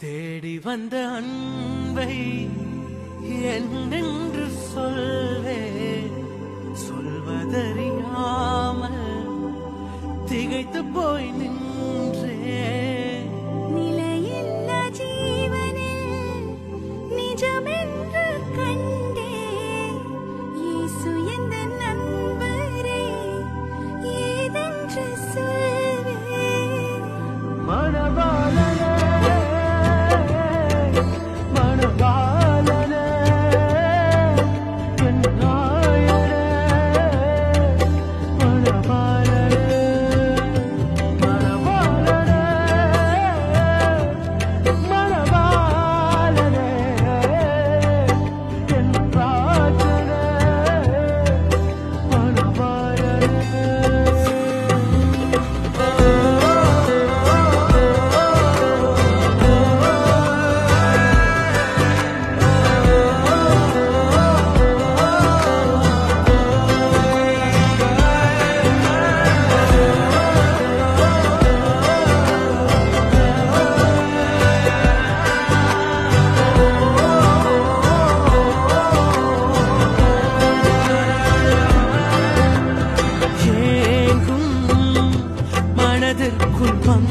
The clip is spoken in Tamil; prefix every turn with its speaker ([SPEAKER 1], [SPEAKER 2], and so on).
[SPEAKER 1] தேடி வந்த அன்பை என்னென்று சொல்வே? சொல்வதறியாமல் திகைத்து போய் நின்றேன். kurban